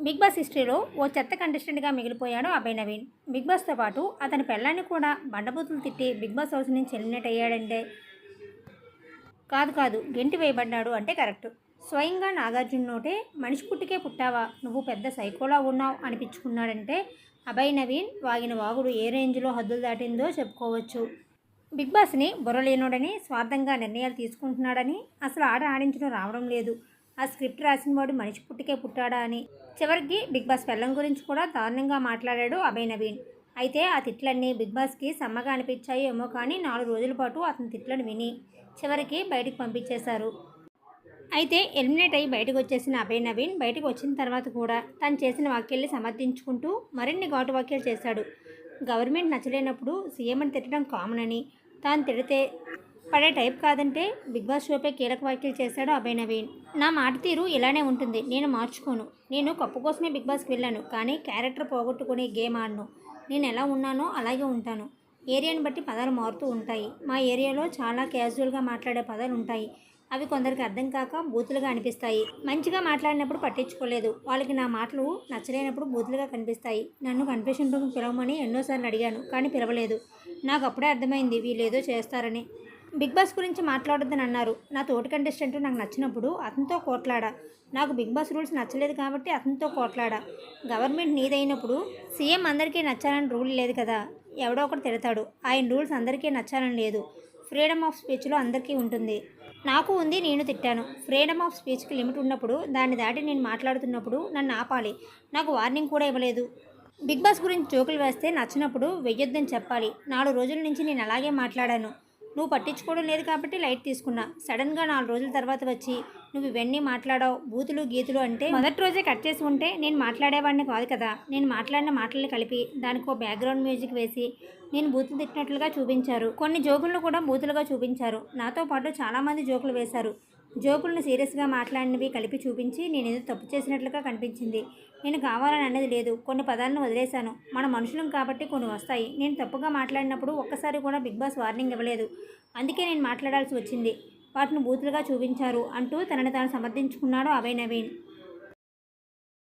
Big boss హిస్టరీలో ఓ చెత్త కంటెస్టెంట్గా మిగిలిపోయాడు అభయ్ నవీన్. బిగ్ బాస్తో పాటు అతని పెళ్ళాన్ని కూడా బండబూతులు తిట్టి బిగ్ బాస్ హౌస్ నుంచి ఎలిమినేట్ అయ్యాడంటే కాదు కాదు గెంటి వేయబడ్డాడు అంటే కరెక్ట్. స్వయంగా నాగార్జున నోటే మనిషి పుట్టికే పుట్టావా నువ్వు పెద్ద సైకోలా ఉన్నావు అనిపించుకున్నాడంటే అభయ్ నవీన్ వాగిన వాగుడు ఏ రేంజ్లో హద్దులు దాటిందో చెప్పుకోవచ్చు. బిగ్ బాస్ని బుర్రలేనోడని స్వార్థంగా నిర్ణయాలు తీసుకుంటున్నాడని అసలు ఆట ఆడించడం రావడం లేదు. ఆ స్క్రిప్ట్ రాసిన వాడు మనిషి పుట్టికే పుట్టాడా అని. చివరికి బిగ్ బాస్ పెళ్ళం గురించి కూడా దారుణంగా మాట్లాడాడు అభయ్ నవీన్. అయితే ఆ తిట్లన్నీ బిగ్ బాస్కి సమ్మగా అనిపించాయి ఏమో కానీ నాలుగు రోజుల పాటు అతని తిట్లను విని చివరికి బయటకు పంపించేశారు. అయితే ఎలిమినేట్ అయ్యి బయటకు వచ్చేసిన అభయ్ నవీన్ బయటకు వచ్చిన తర్వాత కూడా తను చేసిన వాక్యాల్ని సమర్థించుకుంటూ మరిన్ని ఘాటు వాక్యాలు చేశాడు. గవర్నమెంట్ నచ్చలేనప్పుడు సీఎం అని తిట్టడం కామన్ అని. తాను తిడితే పడే టైప్ కాదంటే బిగ్ బాస్ షోపై కీలక వ్యాఖ్యలు చేశాడు అభయ్ నవీన్. నా మాట తీరు ఇలానే ఉంటుంది. నేను మార్చుకోను. నేను కప్పు కోసమే బిగ్ బాస్కి వెళ్ళాను. కానీ క్యారెక్టర్ పోగొట్టుకునే గేమ్ ఆడను. నేను ఎలా ఉన్నానో అలాగే ఉంటాను. ఏరియాని బట్టి పదాలు మారుతూ ఉంటాయి. మా ఏరియాలో చాలా క్యాజువల్గా మాట్లాడే పదాలు ఉంటాయి. అవి కొందరికి అర్థం కాక బూతులుగా అనిపిస్తాయి. మంచిగా మాట్లాడినప్పుడు పట్టించుకోలేదు. వాళ్ళకి నా మాటలు నచ్చలేనప్పుడు బూతులుగా కనిపిస్తాయి. నన్ను కన్ఫెషన్ రూమ్ పిలవమని ఎన్నోసార్లు అడిగాను కానీ పిలవలేదు. నాకు అప్పుడే అర్థమైంది వీళ్ళేదో చేస్తారని. బిగ్ బాస్ గురించి మాట్లాడొద్దని అన్నారు. నా తోటి కంటెస్టెంట్ నాకు నచ్చినప్పుడు అతనితో కోట్లాడా. నాకు బిగ్ బాస్ రూల్స్ నచ్చలేదు కాబట్టి అతనితో కోట్లాడా. గవర్నమెంట్ నీదైనప్పుడు సీఎం అందరికీ నచ్చాలని రూల్ లేదు కదా. ఎవడో ఒకటి తిడతాడు. ఆయన రూల్స్ అందరికీ నచ్చాలని లేదు. ఫ్రీడమ్ ఆఫ్ స్పీచ్లో అందరికీ ఉంటుంది. నాకు ఉంది నేను తిట్టాను. ఫ్రీడమ్ ఆఫ్ స్పీచ్కి లిమిట్ ఉన్నప్పుడు దాన్ని దాటి నేను మాట్లాడుతున్నప్పుడు నన్ను ఆపాలి. నాకు వార్నింగ్ కూడా ఇవ్వలేదు. బిగ్ బాస్ గురించి జోకులు వేస్తే నచ్చినప్పుడు వెయ్యొద్దని చెప్పాలి. నాలుగు రోజుల నుంచి నేను అలాగే మాట్లాడాను. నువ్వు పట్టించుకోవడం లేదు కాబట్టి లైట్ తీసుకున్నా. సడన్గా నాలుగు రోజుల తర్వాత వచ్చి నువ్వు ఇవన్నీ మాట్లాడావు బూతులు గీతులు అంటే మొదటి రోజే కట్ చేసి ఉంటే నేను మాట్లాడేవాడిని కాదు కదా. నేను మాట్లాడిన మాటలు కలిపి దానికి ఓ బ్యాక్గ్రౌండ్ మ్యూజిక్ వేసి నేను బూతులు తిట్టినట్లుగా చూపించారు. కొన్ని జోకులను కూడా బూతులుగా చూపించారు. నాతో పాటు చాలామంది జోకులు వేశారు. జోకులను సీరియస్గా మాట్లాడినవి కలిపి చూపించి నేను ఏదో తప్పు చేసినట్లుగా కనిపించింది. నేను కావాలని అన్నది లేదు. కొన్ని పదాలను వదిలేశాను. మన మనుషులం కాబట్టి కొన్ని వస్తాయి. నేను తప్పుగా మాట్లాడినప్పుడు ఒక్కసారి కూడా బిగ్ బాస్ వార్నింగ్ ఇవ్వలేదు. అందుకే నేను మాట్లాడాల్సి వచ్చింది. వాటిని బూతులుగా చూపించారు అంటూ తనని తాను సమర్థించుకున్నాడు అభయ్ నవీన్.